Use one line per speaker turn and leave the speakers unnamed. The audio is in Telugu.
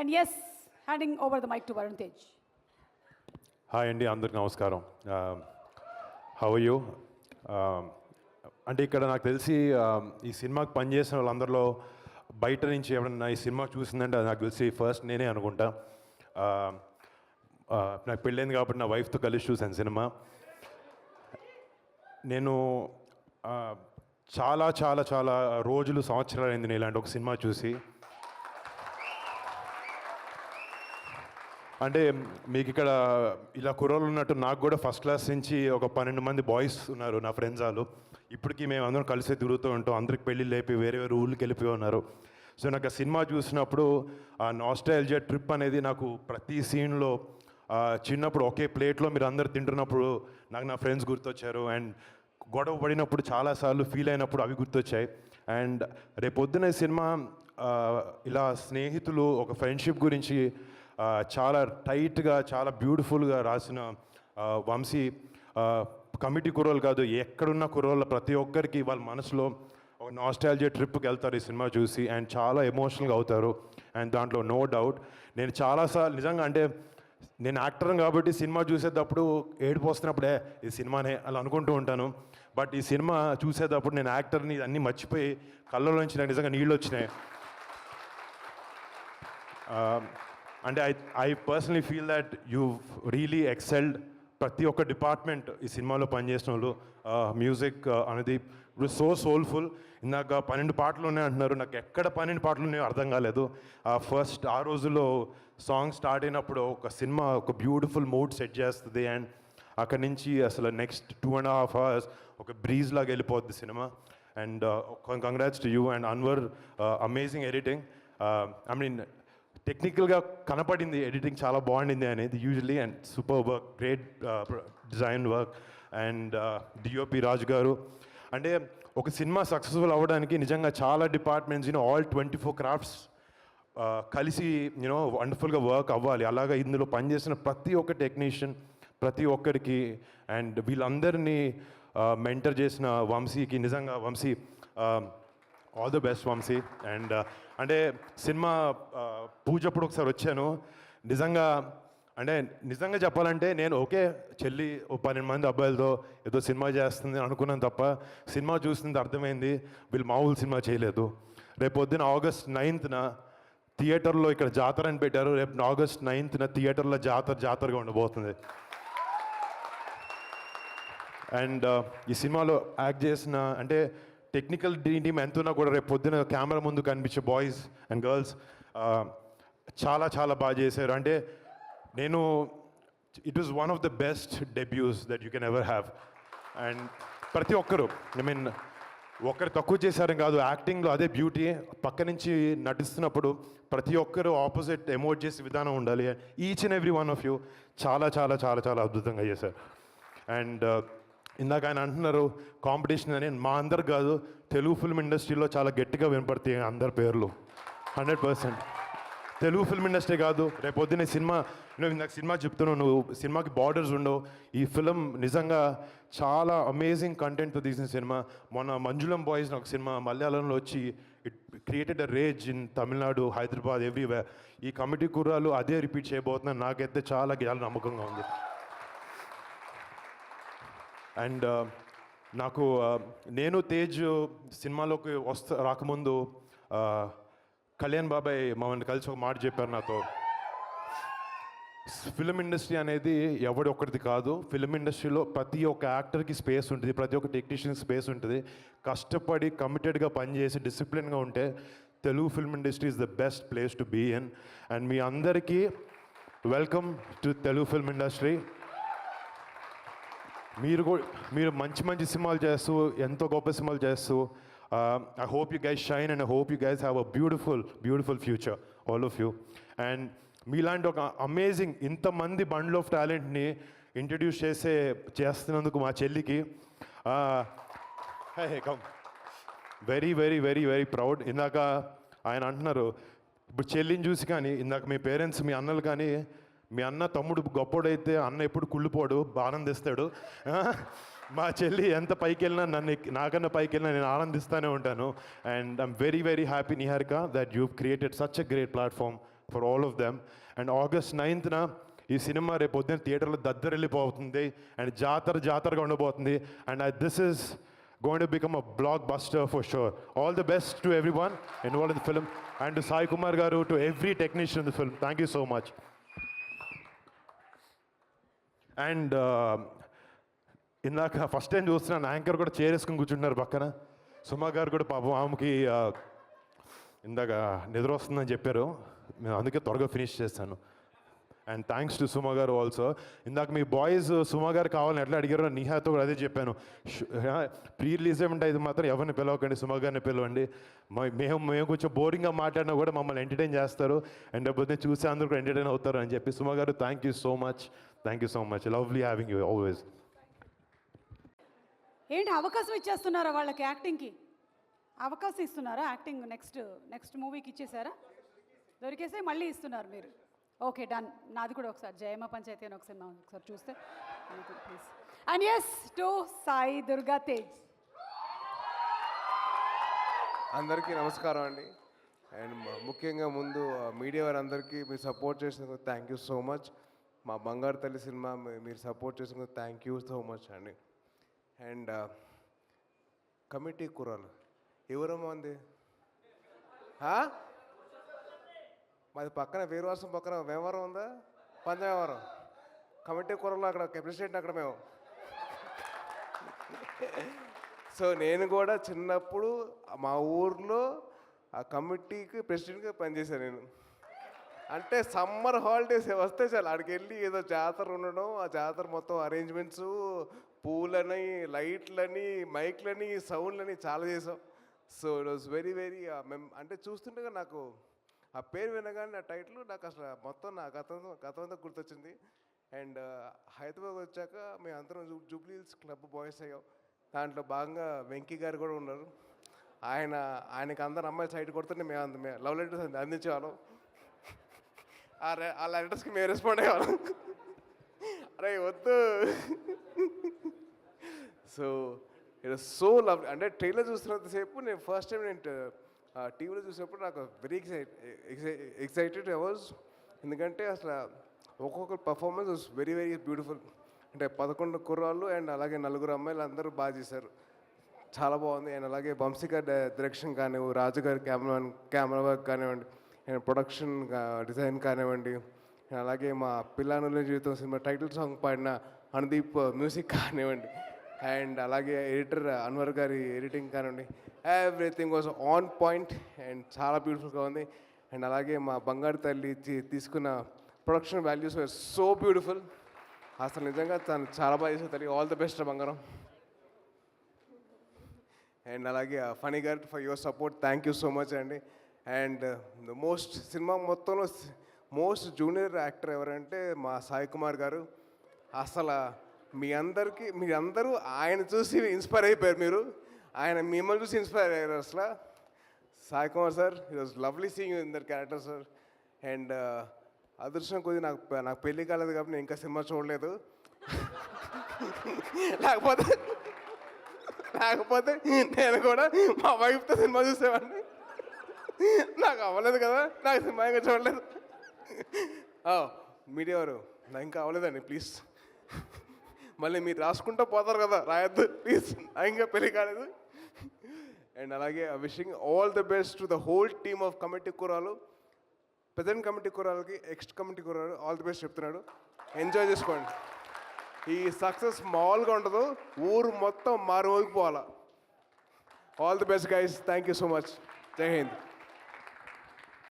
And yes handing over the mic to Varun Tej
hi అండి అందరికి నమస్కారం. Um, హౌ యూ um, అంటే ఇక్కడ నాకు తెలిసి um, ఈ సినిమాకి పనిచేసిన వాళ్ళందరిలో బయట నుంచి ఎవరన్నా ఈ సినిమా చూసిందంటే అది నాకు తెలిసి ఫస్ట్ నేనే అనుకుంటా. Uh, నాకు పెళ్ళైంది కాబట్టి నా వైఫ్తో కలిసి చూశాను సినిమా. నేను uh, చాలా చాలా చాలా రోజులు సంవత్సరాలు అయింది నేను ఇలాంటి ఒక సినిమా చూసి. అంటే మీకు ఇక్కడ ఇలా కుర్రోళ్ళు ఉన్నట్టు నాకు కూడా ఫస్ట్ క్లాస్ నుంచి ఒక పన్నెండు మంది బాయ్స్ ఉన్నారు నా ఫ్రెండ్స్ వాళ్ళు. ఇప్పటికీ మేము అందరం కలిసి తిరుగుతూ ఉంటాం. అందరికి పెళ్ళి లేపి వేరే వేరే ఊళ్ళకి వెళ్ళిపోయి ఉన్నారు. సో నాకు ఆ సినిమా చూసినప్పుడు ఆ నాస్టాలజియా ట్రిప్ అనేది నాకు ప్రతి సీన్లో చిన్నప్పుడు ఒకే ప్లేట్లో మీరు అందరు తింటున్నప్పుడు నాకు నా ఫ్రెండ్స్ గుర్తొచ్చారు. అండ్ గొడవ పడినప్పుడు చాలాసార్లు ఫీల్ అయినప్పుడు అవి గుర్తొచ్చాయి. అండ్ రేపొద్దున ఈ సినిమా ఇలా స్నేహితులు ఒక ఫ్రెండ్షిప్ గురించి చాలా టైట్గా చాలా బ్యూటిఫుల్గా రాసిన వంశీ కమిటీ కుర్రోలు కాదు ఎక్కడున్న కుర్రోళ్ళ ప్రతి ఒక్కరికి వాళ్ళ మనసులో ఒక నాస్టాలజీ ట్రిప్కి వెళ్తారు ఈ సినిమా చూసి అండ్ చాలా ఎమోషనల్గా అవుతారు. అండ్ దాంట్లో నో డౌట్ నేను చాలాసార్లు నిజంగా అంటే నేను యాక్టర్ కాబట్టి సినిమా చూసేటప్పుడు ఏడుపు వస్తున్నప్పుడే ఈ సినిమానే అలా అనుకుంటూ ఉంటాను. బట్ ఈ సినిమా చూసేటప్పుడు నేను యాక్టర్ని అన్నీ మర్చిపోయి కళ్ళలోంచి నాకు నిజంగా నీళ్ళు వచ్చినాయి అంటే I I personally feel that you really excelled ప్రతి ఒక్క డిపార్ట్మెంట్ ఈ సినిమాలో పనిచేసిన వాళ్ళు. మ్యూజిక్ అనేది ఇప్పుడు సో సోల్ఫుల్ ఇందాక పన్నెండు పాటలు ఉన్నాయి అంటున్నారు. నాకు ఎక్కడ పన్నెండు పాటలు ఉన్నాయో అర్థం కాలేదు. ఆ ఫస్ట్ ఆ రోజుల్లో సాంగ్ స్టార్ట్ అయినప్పుడు ఒక సినిమా ఒక బ్యూటిఫుల్ మూడ్ సెట్ చేస్తుంది. అండ్ అక్కడి నుంచి అసలు next two and half hours ఒక బ్రీజ్ లాగా వెళ్ళిపోద్ది cinema. And congrats to you and Anwar amazing editing I mean టెక్నికల్గా కనపడింది ఎడిటింగ్ చాలా బాగుండింది అనేది usually and super work great design work and DOP Raju garu. అంటే ఒక సినిమా సక్సెస్ఫుల్ అవ్వడానికి నిజంగా చాలా departments you know all twenty four crafts కలిసి యూనో వండర్ఫుల్గా వర్క్ అవ్వాలి. అలాగా ఇందులో పనిచేసిన ప్రతి ఒక్క టెక్నీషియన్ ప్రతి ఒక్కరికి అండ్ వీళ్ళందరినీ uh, మెంటర్ చేసిన వంశీకి నిజంగా Vamshi um, all the best Vamshi and అంటే సినిమా పూజప్పుడు పూజ అప్పుడు ఒకసారి వచ్చాను. నిజంగా అంటే నిజంగా చెప్పాలంటే నేను ఓకే చెల్లి ఓ పన్నెండు మంది అబ్బాయిలతో ఏదో సినిమా చేస్తుంది అనుకున్నాను తప్ప సినిమా చూసింది అర్థమైంది వీళ్ళు మామూలు సినిమా చేయలేదు. రేపు పొద్దున ఆగస్ట్ నైన్త్న థియేటర్లో ఇక్కడ జాతర అని పెట్టారు. రేపు ఆగస్ట్ నైన్త్న థియేటర్లో జాతర జాతరగా ఉండబోతుంది. అండ్ ఈ సినిమాలో యాక్ట్ చేసిన అంటే టెక్నికల్ టీమ్ ఎంతున్నా కూడా రేపు పొద్దున కెమెరా ముందు కనిపించే బాయ్స్ అండ్ గర్ల్స్ చాలా చాలా బాగా చేశారు. అంటే నేను it is one of the best debuts that you can ever have and ప్రతి ఒక్కరు ఐ మీన్ ఒక్కరు తక్కువ చేశారని కాదు యాక్టింగ్లో అదే బ్యూటీ పక్క నుంచి నటిస్తున్నప్పుడు ప్రతి ఒక్కరు ఆపోజిట్ ఎమోట్ చేసే విధానం ఉండాలి. Each and every one of you చాలా చాలా చాలా చాలా అద్భుతంగా చేశారు. అండ్ ఇందాక ఆయన అంటున్నారు కాంపిటీషన్ అని మా అందరు కాదు తెలుగు ఫిల్మ్ ఇండస్ట్రీలో చాలా గట్టిగా వినపడతాయి అందరి పేర్లు. Hundred percent. Telugu film industry కాదు రేపు పొద్దున్న ఈ సినిమా నువ్వు ఇందాక సినిమా చెప్తున్నావు నువ్వు సినిమాకి బార్డర్స్ ఉండవు. ఈ ఫిలిం నిజంగా చాలా అమేజింగ్ కంటెంట్తో తీసిన సినిమా. మొన్న మంజులం బాయ్స్ ఒక సినిమా మలయాళంలో వచ్చి it created a rage in Tamil Nadu Hyderabad everywhere ఈ కమిటీ కుర్రాలు అదే రిపీట్ చేయబోతున్నా నాకైతే చాలా చాలా నమ్మకంగా ఉంది. అండ్ నాకు నేను తేజ్ సినిమాలోకి వస్తా రాకముందు కళ్యాణ్ బాబాయ్ మమ్మల్ని కలిసి ఒక మాట చెప్పారు నాతో. ఫిలిం ఇండస్ట్రీ అనేది ఎవడి ఒక్కడిది కాదు. ఫిలిం ఇండస్ట్రీలో ప్రతి ఒక్క యాక్టర్కి స్పేస్ ఉంటుంది. ప్రతి ఒక్క టెక్నీషియన్కి స్పేస్ ఉంటుంది. కష్టపడి కమిటెడ్గా పనిచేసి డిసిప్లిన్గా ఉంటే Telugu film industry is the best place to be in. And మీ అందరికీ welcome to Telugu film industry. మీరు కూడా మీరు మంచి మంచి సినిమాలు చేస్తూ ఎంతో గొప్ప సినిమాలు చేస్తూ I hope you guys shine and I hope you guys have a beautiful beautiful future all of you and మీలాంటి ఒక అమేజింగ్ ఇంతమంది బండ్ల్ ఆఫ్ టాలెంట్ని ఇంట్రడ్యూస్ చేసే చేస్తున్నందుకు మా చెల్లికి come very very very very proud ఇందాక ఆయన అంటున్నారు ఇప్పుడు చెల్లిని చూసి కానీ ఇందాక మీ పేరెంట్స్ మీ అన్నలు కానీ మీ అన్న తమ్ముడు గొప్పోడైతే అన్న ఎప్పుడు కుళ్ళిపోడు ఆనందిస్తాడు మా చెల్లి ఎంత పైకి వెళ్ళినా నన్ను నాకన్నా పైకి వెళ్ళినా నేను ఆనందిస్తూనే ఉంటాను. And I'm very very happy Niharika that you created such a great platform for all of them. And August నైన్త్న ఈ సినిమా రేపు పొద్దున్న థియేటర్లో దద్దరెళ్ళిపోతుంది అండ్ జాతర జాతరగా ఉండబోతుంది. And this is going to become a blockbuster for All all best best to everyone the film film. And Sai Kumar garu to every technician in the film. Thank you so much. And uh, ఇందాక ఫస్ట్ టైం చూస్తున్నాను యాంకర్ కూడా చేరేసుకుని కూర్చుంటున్నారు పక్కన. సుమా గారు కూడా పాపం ఆమెకి uh, ఇందాక నిద్ర వస్తుందని చెప్పారు. నేను అందుకే త్వరగా ఫినిష్ చేస్తాను. అండ్ థ్యాంక్స్ టు సుమ గారు ఆల్సో ఇందాక మీ బాయ్స్ సుమ గారు కావాలని ఎట్లా అడిగారో నిహాతో కూడా అదే చెప్పాను. ప్రీ రిలీజ్ ఏమంటే ఇది మాత్రం ఎవరిని పిలవకండి సుమ గారిని పిలవండి. మ- మేము మేము కొంచెం బోరింగ్గా మాట్లాడినా కూడా మమ్మల్ని ఎంటర్టైన్ చేస్తారు. అండ్ పొద్దున్న చూసి అందరూ కూడా ఎంటర్టైన్ అవుతారు అని చెప్పి Suma garu thank you so much thank you so much lovely having you always
ఏంటి అవకాశం ఇచ్చేస్తున్నారా వాళ్ళకి యాక్టింగ్కి అవకాశం ఇస్తున్నారా యాక్టింగ్ నెక్స్ట్ నెక్స్ట్ మూవీకి ఇచ్చేసారా? దొరికేసే మళ్ళీ ఇస్తున్నారు మీరు. Okay done. నాది కూడా ఒకసారి. జయమ పంచాయతీ అని ఒక సినిమా ఉంది. ఒకసారి చూస్తే. Please and yes to Sai Durga Tej.
అందరికీ నమస్కారం అండి. అండ్ ముఖ్యంగా ముందు మీడియా వారందరికీ మీరు సపోర్ట్ చేసినందుకు థ్యాంక్ యూ సో మచ్ మా బంగారు తల్లి సినిమా మీరు సపోర్ట్ చేసినందుకు థ్యాంక్ యూ సో మచ్ అండి. అండ్ కమిటీ కుర్రాలు ఎవరమ్మా ఉంది మాది పక్కన వీరవాసం పక్కన వ్యవహారం ఉందా? పంచవ్యవహారం కమిటీ కూరలో అక్కడ ప్రెసిడెంట్ అక్కడ మేము. సో నేను కూడా చిన్నప్పుడు మా ఊర్లో ఆ కమిటీకి ప్రెసిడెంట్గా పనిచేశాను నేను. అంటే సమ్మర్ హాలిడేస్ వస్తే చాలు. అక్కడికి వెళ్ళి ఏదో జాతర ఉండడం ఆ జాతర మొత్తం అరేంజ్మెంట్స్ పూలని లైట్లని మైక్లని సౌండ్లని చాలా చేసాం. So it was very very మెమ్ అంటే చూస్తుండగా నాకు ఆ పేరు వినగానే ఆ టైటిల్ నాకు అసలు మొత్తం నా గతం గతం అంతా గుర్తొచ్చింది. అండ్ హైదరాబాద్ వచ్చాక మేము అందరం జూ జూబ్లీ హిల్స్ క్లబ్ బాయ్స్ అయ్యాం. దాంట్లో భాగంగా వెంకీ గారు కూడా ఉన్నారు. ఆయన ఆయనకి అందరు అమ్మాయిలు సైడ్ కొడుతుంటే మేము అంత మేము లవ్ లెటర్స్ అందించేవాళ్ళం. ఆ రె- ఆ లెటర్స్కి మేము రెస్పాండ్ అయ్యేవాళ్ళం. అరే వద్దు. సో ఇట్ సో లవ్ అంటే ట్రైలర్ చూస్తున్నంతసేపు నేను ఫస్ట్ టైం నేను టీవీలో చూసినప్పుడు నాకు వెరీ ఎక్సైట్ ఎక్సైటెడ్ అవర్స్ ఎందుకంటే అసలు ఒక్కొక్క performance was very very beautiful అంటే పదకొండు కుర్రాళ్ళు అండ్ అలాగే నలుగురు అమ్మాయిలు అందరూ బాగా చేశారు. చాలా బాగుంది. అండ్ అలాగే వంశీగా డైరెక్షన్ కానివ్వండి రాజు గారి కెమెరా కెమెరా వర్క్ కానివ్వండి అండ్ ప్రొడక్షన్ డిజైన్ కానివ్వండి అలాగే మా పిల్లానుల జీవితం సినిమా టైటిల్ సాంగ్ పాడిన అనుదీప్ మ్యూజిక్ కానివ్వండి అండ్ అలాగే ఎడిటర్ అన్వర్ గారి ఎడిటింగ్ కానివ్వండి everything was on point and చాలా బ్యూటిఫుల్గా ఉంది. అండ్ అలాగే మా బంగారు తల్లి తీసుకున్న ప్రొడక్షన్ వాల్యూస్ సో బ్యూటిఫుల్ అసలు నిజంగా తను చాలా బాగా చేసే తల్లి. ఆల్ ద బెస్ట్ బంగారం. అండ్ అలాగే Phani garu for your support thank you so much అండి. అండ్ ద మోస్ట్ సినిమా మొత్తంలో మోస్ట్ జూనియర్ యాక్టర్ ఎవరంటే మా సాయి కుమార్ గారు. అసలు మీ అందరికీ మీ అందరూ ఆయన చూసి ఇన్స్పైర్ అయిపోయారు మీరు. ఆయన మిమ్మల్ని చూసి ఇన్స్పైర్ అయ్యారు అసలు. Sai Kumar sir it was lovely seeing in their character sir and అదృష్టం కొద్ది నాకు నాకు పెళ్ళి కాలేదు కాబట్టి నేను ఇంకా సినిమా చూడలేదు. లేకపోతే లేకపోతే నేను కూడా మా వైఫ్తో సినిమా చూసేవాడిని. నాకు అవ్వలేదు కదా నాకు సినిమా ఇంకా చూడలేదు. మీడియా వారు నాకు ఇంకా అవ్వలేదండి ప్లీజ్ మళ్ళీ మీరు రాసుకుంటూ పోతారు కదా రాయొద్దు ప్లీజ్ నాకు ఇంకా పెళ్ళి కాలేదు. అండ్ అలాగే wishing all the best to the whole team of Committee Kurrollu. Present Committee కూరాలకి ఎక్స్ట్ Committee Kurrollu all the best చెప్తున్నాడు. ఎంజాయ్ చేసుకోండి. ఈ సక్సెస్ మామూలుగా ఉండదు ఊరు మొత్తం మారుమోగిపోవాలా. All the best guys thank you so much Jai Hind